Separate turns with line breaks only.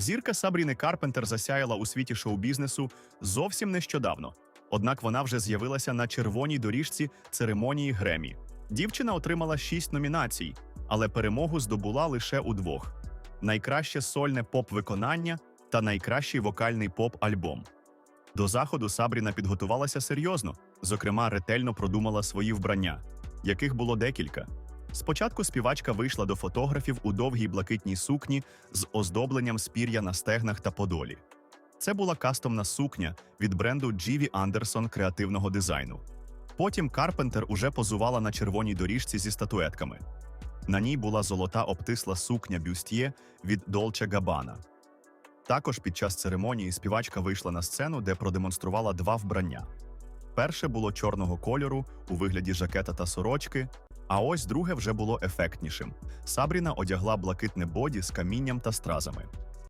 Зірка Сабріни Карпентер засяяла у світі шоу-бізнесу зовсім нещодавно. Однак вона вже з'явилася на червоній доріжці церемонії Гремі. Дівчина отримала шість номінацій, але перемогу здобула лише у двох: найкраще сольне поп-виконання та найкращий вокальний поп-альбом. До заходу Сабріна підготувалася серйозно, зокрема, ретельно продумала свої вбрання, яких було декілька. Спочатку співачка вийшла до фотографів у довгій блакитній сукні з оздобленням спір'я на стегнах та подолі. Це була кастомна сукня від бренду GV Anderson креативного дизайну. Потім Карпентер уже позувала на червоній доріжці зі статуетками. На ній була золота обтисла сукня бюстьє від Dolce Gabbana. Також під час церемонії співачка вийшла на сцену, де продемонструвала два вбрання. Перше було чорного кольору у вигляді жакета та сорочки, а ось друге вже було ефектнішим. Сабріна одягла блакитне боді з камінням та стразами.